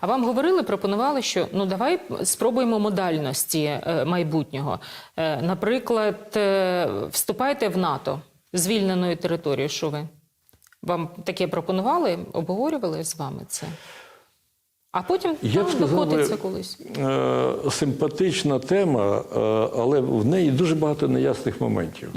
А вам говорили, пропонували, що ну давай спробуємо модальності е, майбутнього. Е, наприклад, е, вступайте в НАТО звільненою територією. Що ви? Вам таке пропонували, обговорювали з вами це? А потім Я там сказав, докотиться колись. е, симпатична тема, е, але в неї дуже багато неясних моментів.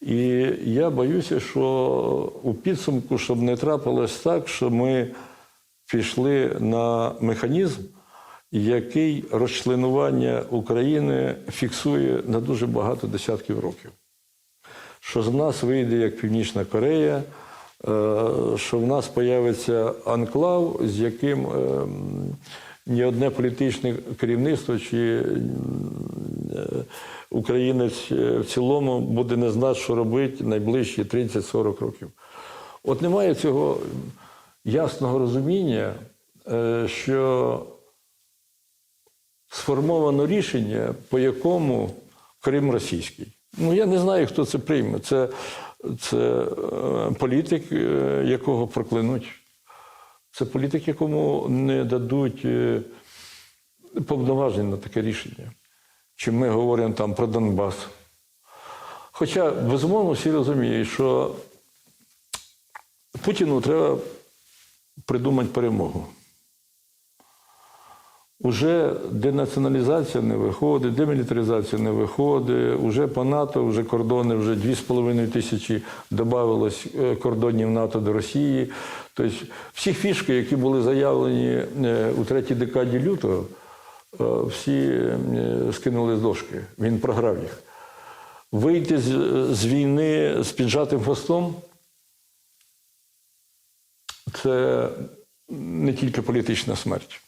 І я боюся, що у підсумку, щоб не трапилось так, що ми пішли на механізм, який розчленування України фіксує на дуже багато десятків років. Що з нас вийде як Північна Корея, е, що в нас появиться анклав, з яким е, ні одне політичне керівництво чи е, українець в цілому буде не знати, що робити найближчі 30-40 років. От немає цього ясного розуміння, е, що сформовано рішення, по якому Крим російський. Ну я не знаю, хто це прийме. Це, це е, політик, е, якого проклянуть. Це політик, якому не дадуть повноважень на таке рішення. Чи ми говоримо там про Донбас. Хоча, безумовно, всі розуміють, що Путіну треба придумати перемогу. Уже денаціоналізація не виходить, демілітаризація не виходить, уже по НАТО, вже кордони, вже 2,5 тисячі додавалось е, кордонів НАТО до Росії. Тобто всі фішки, які були заявлені е, у третій декаді лютого, е, всі скинули з дошки. Він програв їх. Вийти з війни з піджатим хвостом це не тільки політична смерть.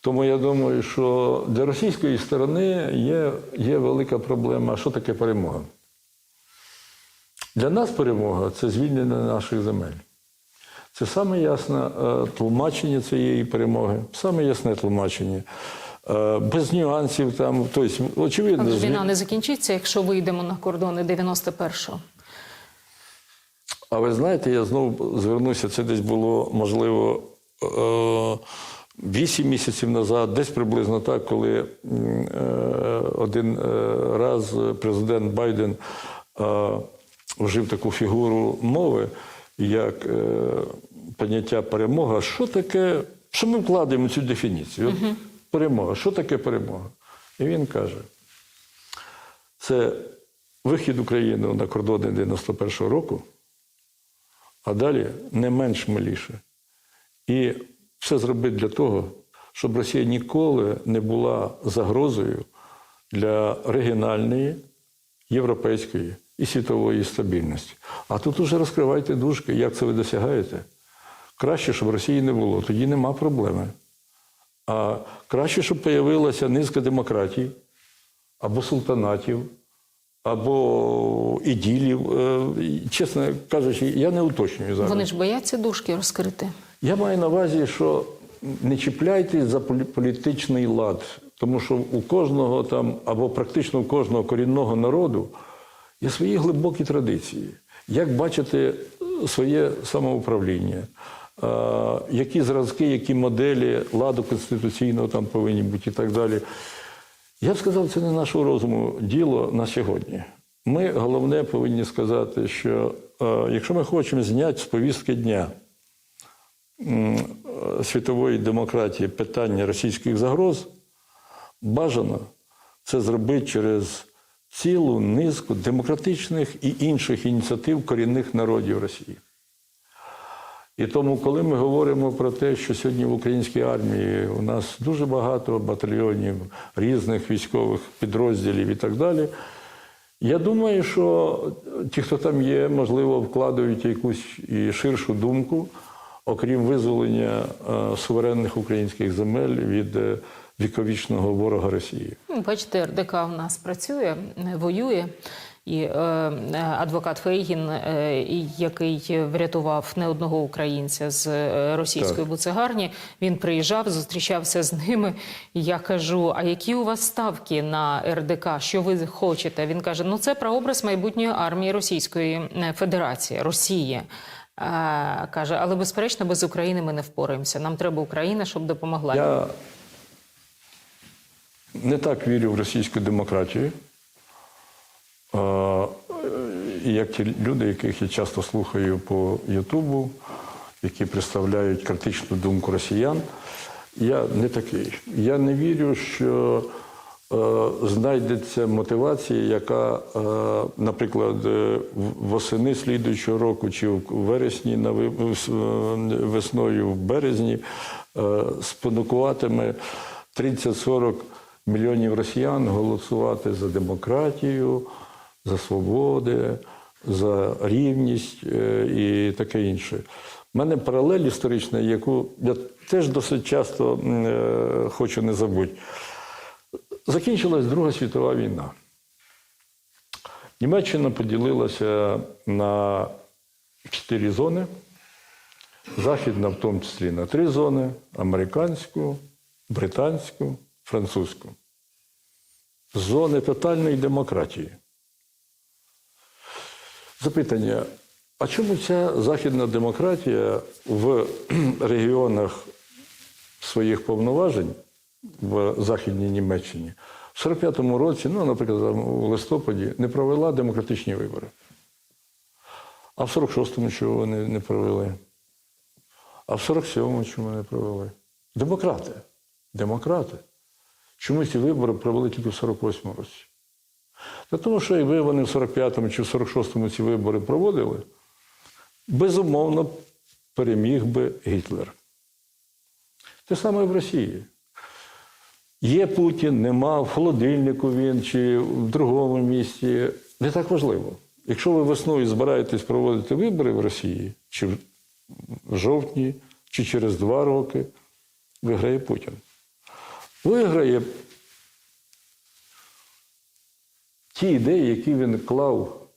Тому я думаю, що для російської сторони є, є велика проблема, що таке перемога. Для нас перемога це звільнення наших земель. Це саме ясне е, тлумачення цієї перемоги, саме ясне тлумачення. Е, Без нюансів там, тобто, очевидно, Але війна не закінчиться, якщо вийдемо на кордони 91-го. А ви знаєте, я знову звернуся, це десь було, можливо, е, вісім місяців назад, десь приблизно так, коли е, один е, раз президент Байден е, вжив таку фігуру мови, як е, поняття перемога. Що таке, що ми вкладаємо цю дефініцію? От Перемога. Що таке перемога? І він каже: це вихід України на кордони 91-го року а далі не менш миліше. І все зробити для того, щоб Росія ніколи не була загрозою для регіональної, європейської і світової стабільності. А тут уже розкривайте дужки, як це ви досягаєте. Краще, щоб Росії не було, тоді нема проблеми. А краще, щоб появилася низка демократій або султанатів, або іділів. Е, Чесно кажучи, я не уточнюю зараз. Вони ж бояться дужки розкрити. Я маю на увазі, що не чіпляйтесь за полі- політичний лад, тому що у кожного там, або практично у кожного корінного народу є свої глибокі традиції. Як бачити е, своє самоуправління, е, які зразки, які моделі ладу конституційного там повинні бути і так далі. Я б сказав, це не нашого розуму діло на сьогодні. Ми головне повинні сказати, що е, якщо ми хочемо зняти з повістки дня е, світової демократії питання російських загроз, бажано це зробити через цілу низку демократичних і інших ініціатив корінних народів Росії. І тому, коли ми говоримо про те, що сьогодні в українській армії у нас дуже багато батальйонів, різних військових підрозділів і так далі, я думаю, що ті, хто там є, можливо, вкладають якусь і ширшу думку, окрім визволення е, суверенних українських земель від е, віковічного ворога Росії. Ну, Бачите, РДК у нас працює, е, воює. І е, е, адвокат Фейгін, е, який врятував не одного українця з російської Так. буцегарні, він приїжджав, зустрічався з ними. Я кажу: а які у вас ставки на РДК? Що ви хочете? Він каже: ну це прообраз майбутньої армії Російської Федерації Росії. Каже, але безперечно, без України ми не впораємося. Нам треба Україна, щоб допомогла. Я не так вірю в російську демократію, як ті люди, яких я часто слухаю по Ютубу, які представляють критичну думку росіян. Я не такий. Я не вірю, що е, знайдеться мотивація, яка, е, наприклад, е, восени слідуючого року чи в вересні весною в березні спонукуватиме 30-40 мільйонів росіян голосувати за демократію, за свободи, за рівність е, і таке інше. У мене паралель історична, яку я теж досить часто е, хочу не забути. Закінчилась Друга світова війна. Німеччина поділилася на чотири зони. Західна, в тому числі на три зони: американську, британську, французьку. Зони тотальної демократії. Запитання: а чому ця західна демократія в регіонах своїх повноважень в Західній Німеччині в 45-му році, ну, наприклад, у листопаді, не провела демократичні вибори? А в 46-му чого вони не провели? А в 47-му чому не провели? Демократи. Демократи. Чому ці вибори провели тільки в 48-му році? Тому, що якби вони в 45-му чи в 46-му ці вибори проводили, безумовно переміг би Гітлер. Те саме і в Росії. Є Путін, нема, в холодильнику він чи в другому місці. Не так важливо. Якщо ви весною збираєтесь проводити вибори в Росії, чи в жовтні, чи через два роки, виграє Путін. Виграє ті ідеї, які він клав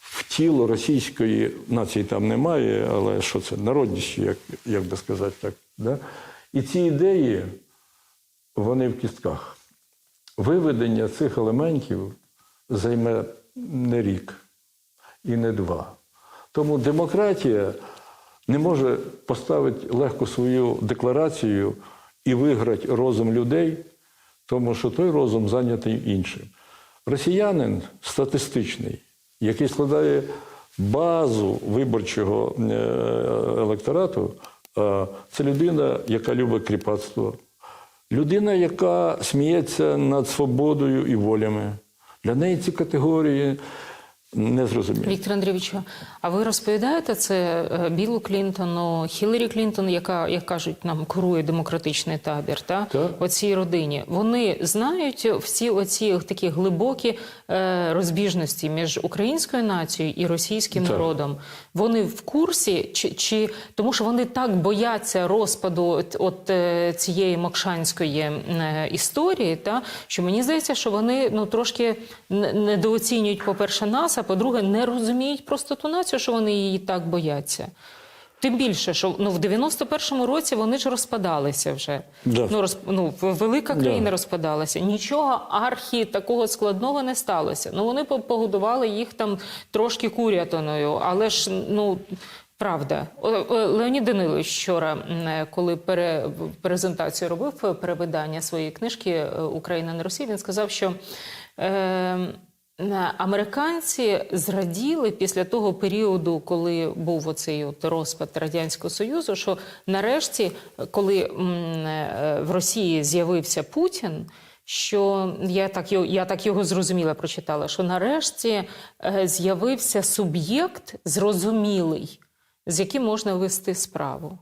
в тіло російської нації, там немає, але що це? Народність, як, як би сказати так. Да? І ці ідеї, вони в кістках. Виведення цих елементів займе не рік і не два. Тому демократія не може поставити легко свою декларацію і виграти розум людей, тому що той розум зайнятий іншим. Росіянин статистичний, який складає базу виборчого е, електорату, е, це людина, яка любить кріпацтво, людина, яка сміється над свободою і волями. Для неї ці категорії не зрозумілі. Віктор Андрійович, а ви розповідаєте це е, Білу Клінтону, Хіларі Клінтон, яка, як кажуть, нам курує демократичний табір, та Так. оцій родині. Вони знають всі оці такі глибокі е, розбіжності між українською нацією і російським Так. народом. Вони в курсі, чи, чи тому, що вони так бояться розпаду от, от е, цієї мокшанської е, історії, та що мені здається, що вони ну трошки недооцінюють, по-перше, нас, а по-друге, не розуміють просто ту націю, що вони її так бояться. Тим більше, що ну в 91-му році вони ж розпадалися вже. Да. Ну, роз, ну велика Да. країна розпадалася. Нічого архі такого складного не сталося. Ну вони по- погодували їх там трошки курятиною, але ж ну. Правда, Леонід Данилович вчора, коли пере, презентацію робив е, перевидання своєї книжки е, Україна не Росія, він сказав, що е, американці зраділи після того періоду, коли був оцей от розпад радянського союзу, що нарешті, коли е, в Росії з'явився Путін. Що я так я так його зрозуміла, прочитала, що нарешті е, з'явився суб'єкт зрозумілий, з яким можна вести справу.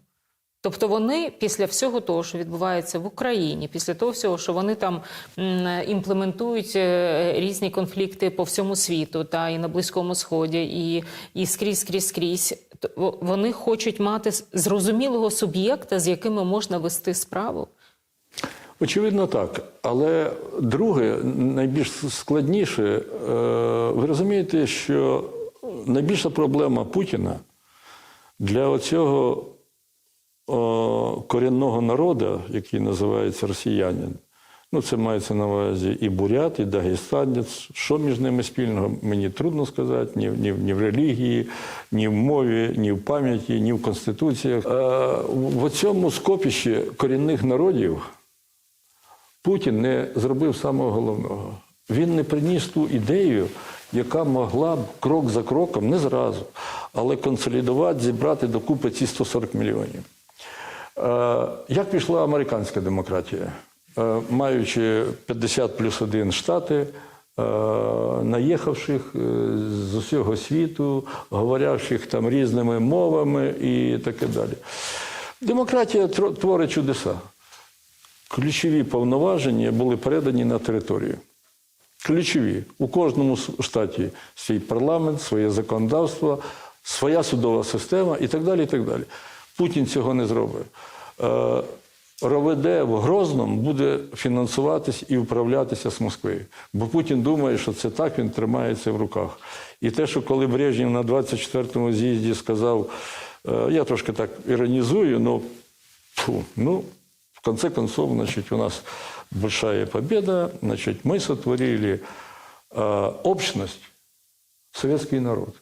Тобто вони після всього того, що відбувається в Україні, після того всього, що вони там імплементують е, різні конфлікти по всьому світу, та і на Близькому Сході, і, і скрізь, скрізь, скрізь, вони хочуть мати зрозумілого суб'єкта, з якими можна вести справу. Очевидно, так. Але друге, найбільш складніше, е, ви розумієте, що найбільша проблема Путіна для оцього корінного народу, який називається росіянин, Ну, це мається на увазі і бурят, і дагестанець. Що між ними спільного, мені трудно сказати, ні, ні, ні в релігії, ні в мові, ні в пам'яті, ні в конституціях. А в цьому скопищі корінних народів Путін не зробив самого головного. Він не приніс ту ідею, яка могла б крок за кроком, не зразу, але консолідувати, зібрати докупи ці 140 мільйонів. Е, Як пішла американська демократія? Е, Маючи 50 плюс 1 штати, е, наїхавших з усього світу, говорящих там різними мовами і таке далі. Демократія творить чудеса. Ключові повноваження були передані на територію. Ключові. У кожному штаті свій парламент, своє законодавство, своя судова система і так далі. І так далі. Путін цього не зробив. Е, РОВД в Грозному буде фінансуватись і управлятися з Москви. Бо Путін думає, що це так він тримається в руках. І те, що коли Брежнєв на 24-му з'їзді сказав, е, я трошки так іронізую, але Фу, ну, в конце концов, значит, у нас большая победа, значит, мы сотворили э, общность, советский народ.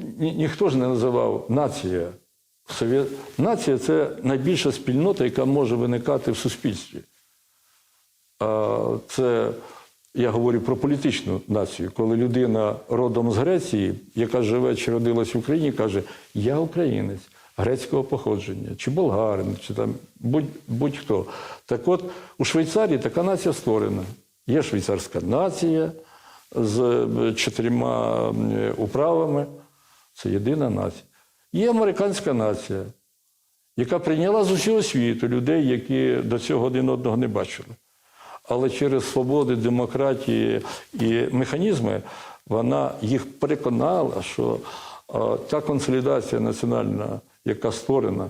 Ні, ніхто ж не називав нація. Нація це найбільша спільнота, яка може виникати в суспільстві. Це я говорю про політичну націю, коли людина родом з Греції, яка живе чи родилась в Україні, каже: Я українець грецького походження, чи болгарин, чи там будь, будь-хто. Так от у Швейцарії така нація створена. Є швейцарська нація з е, чотирма управами. Це єдина нація. Є американська нація, яка прийняла з усього світу людей, які до цього один одного не бачили. Але через свободи, демократії і механізми вона їх переконала, що та консолідація національна, яка створена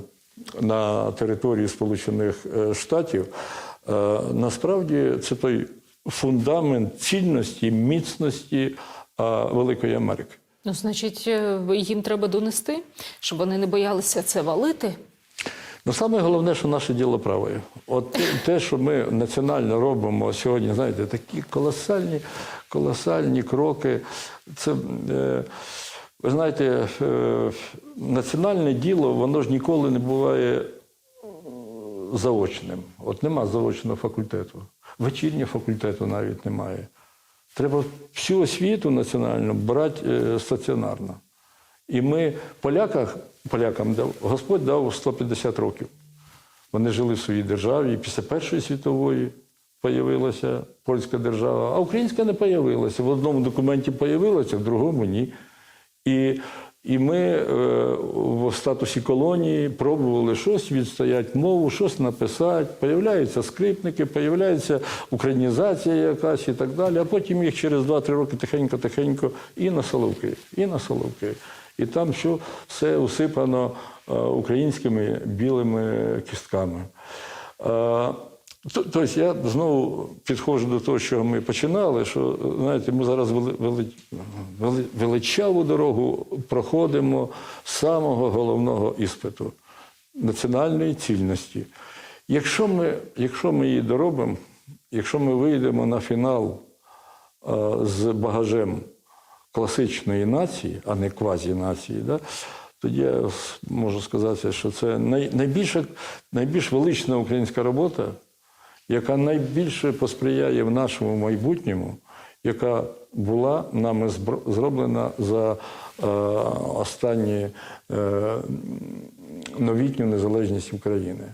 на території Сполучених е, Штатів, е, насправді це той фундамент цільності, міцності Великої Америки. Ну, значить, е, їм треба донести, щоб вони не боялися це валити. Ну, саме головне, що наше діло праве. От те- що ми національно робимо сьогодні, знаєте, такі колосальні, колосальні кроки. Це, е, ви знаєте, е, національне діло, воно ж ніколи не буває заочним. От нема заочного факультету. Вечірнього факультету навіть немає. Треба всю освіту національну брати е, стаціонарно. І ми поляках, полякам Господь дав 150 років. Вони жили в своїй державі, і після Першої світової появилася польська держава, а українська не появилася. В одному документі появилася, в другому ні. І, і ми е, в статусі колонії пробували щось відстояти мову, щось написати. Появляються скрипники, появляється українізація якась і так далі. А потім їх через 2-3 роки тихенько-тихенько і на Соловки, і на Соловки. І там що все усипано е, українськими білими кістками. То- Тобто я знову підходжу до того, що ми починали, що знаєте, ми зараз вели, вели, вели- величаву дорогу проходимо з самого головного іспиту національної цільності. Якщо ми, якщо ми її доробимо, якщо ми вийдемо на фінал е, з багажем класичної нації, а не квазі-нації, да, тоді я можу сказати, що це най, найбільша, найбільш велична українська робота, яка найбільше посприяє в нашому майбутньому, яка була нами зроблена за е, останні е, новітню незалежність України.